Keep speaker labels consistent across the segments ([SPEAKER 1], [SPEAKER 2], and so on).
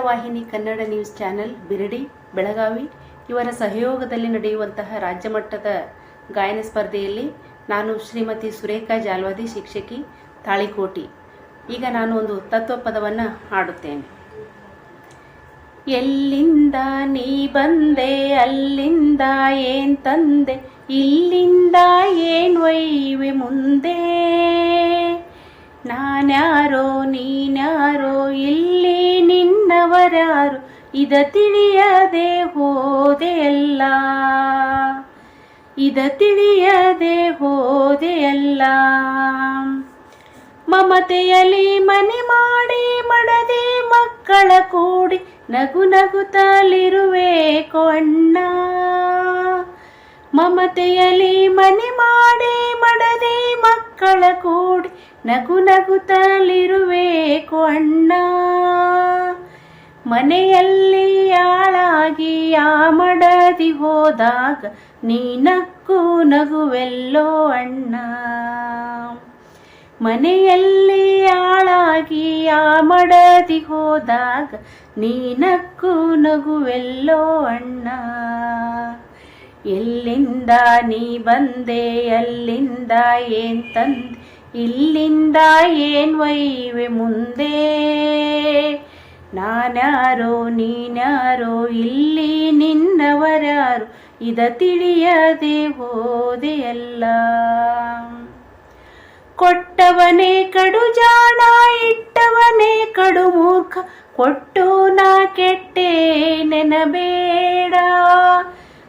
[SPEAKER 1] ವಾಹಿನಿ Kannada news channel Biradi, Belagavi. ಇವರ ಸಹಯೋಗದಲ್ಲಿ ನಡೆಯುವಂತಹ ರಾಜ್ಯ ಮಟ್ಟದ ಗಾಯನ ಸ್ಪರ್ಧೆಯಲ್ಲಿ ನಾನು ಶ್ರೀಮತಿ ಸುರೇಖಾ ಜಾಲ್ವಾದಿ ಶಿಕ್ಷಕಿ ತಾಳಿಕೋಟಿ. ಈಗ ನಾನು ಒಂದು ತತ್ವ ಪದವನ್ನು ಹಾಡುತ್ತೇನೆ. ಎಲ್ಲಿಂದ ನೀ ಬಂದೆ, ಅಲ್ಲಿಂದ ಏನ್ ತಂದೆ, ಇಲ್ಲಿಂದ ಏನ್ ಒಯ್ಯುವೆ ಮುಂದೆ? ನಾನ್ಯಾರೋ, ನೀನ್ಯಾರೋ, ಇಲ್ಲಿ ನಿನ್ನವರ್ಯಾರು ಇದ ತಿಳಿಯದೆ ಹೋದೆಯಲ್ಲ. ಇದ ತಿಳಿಯದೆ ಹೋದೆಯಲ್ಲ. ಮಮತೆಯಲ್ಲಿ ಮನೆ ಮಾಡಿ ಮಡದೆ ಮಕ್ಕಳ ಕೂಡಿ ನಗು ನಗುತ್ತಲಿರುವೆ ಕೊಣ್ಣ. ಮಮತೆಯಲ್ಲಿ ಮನೆ ಮಾಡಿ ಮಡದೆ ಮಕ್ಕಳ ಕೂಡಿ ನಗು ನಗುತ್ತಲಿರುವೆ ಅಣ್ಣ ಮನೆಯಲ್ಲಿ ಆಳಾಗಿ ಆ ಮಡದಿ ಹೋದಾಗ ನೀನಕ್ಕೂ ನಗುವೆಲ್ಲೋ ಅಣ್ಣ. ಮನೆಯಲ್ಲಿ ಆಳಾಗಿ ಆ ಮಡದಿ ಹೋದಾಗ ನೀನಕ್ಕೂ ನಗುವೆಲ್ಲೋ ಅಣ್ಣ. ಎಲ್ಲಿಂದ ನೀ ಬಂದೆ, ಅಲ್ಲಿಂದ ಏನ್ ತಂದೆ, ಇಲ್ಲಿಂದ ಏನ್ ವೈವೆ ಮುಂದೆ? ನಾನ್ಯಾರೋ, ನೀನ್ಯಾರೋ, ಇಲ್ಲಿ ನಿನ್ನವರಾರು, ಇದ ತಿಳಿಯದೆ ಹೋದೆಯಲ್ಲ ಕೊಟ್ಟವನೇ ಕಡು ಜಾಣ, ಇಟ್ಟವನೇ ಕಡು ಮೂರ್ಖ ಕೊಟ್ಟು ನಾ ಕೆಟ್ಟೆ ನೆನಬೇಡ.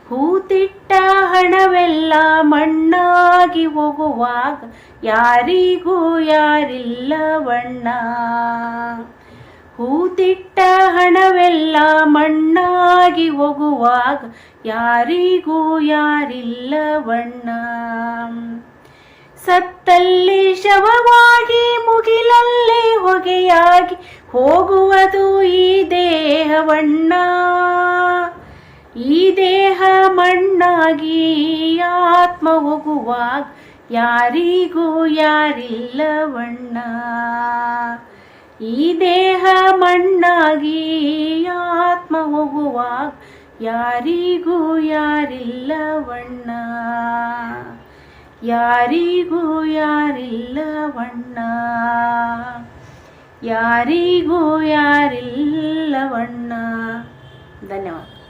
[SPEAKER 1] ಹೂತಿಟ್ಟ ಹಣವೆಲ್ಲ ಮಣ್ಣಾಗಿ ಹೋಗುವಾಗ, ಯಾರಿಗೂ ಯಾರಿಲ್ಲವಣ್ಣ. ಹೂತಿಟ್ಟ ಹಣವೆಲ್ಲ ಮಣ್ಣಾಗಿ ಹೋಗುವಾಗ ಯಾರಿಗೂ ಯಾರಿಲ್ಲವಣ್ಣ. ಸತ್ತಲ್ಲಿ ಶವವಾಗಿ ಮುಗಿಲಲ್ಲಿ ಹೊಗೆಯಾಗಿ ಹೋಗುವುದು ಈ ದೇಹವಣ್ಣ. ಈ ದೇಹ ಮಣ್ಣಾಗಿ ಆತ್ಮ ಹೋಗುವಾಗ ಯಾರಿಗೂ ಯಾರಿಲ್ಲವಣ್ಣ. ಈ ದೇಹ ಮಣ್ಣಾಗಿ ಆತ್ಮ ಹೋಗುವಾಗ ಯಾರಿಗೂ ಯಾರಿಲ್ಲವಣ್ಣ. ಯಾರಿಗೂ ಯಾರಿಲ್ಲವಣ್ಣ. ಯಾರಿಗೂ ಯಾರಿಲ್ಲವಣ್ಣ. ಧನ್ಯವಾದ.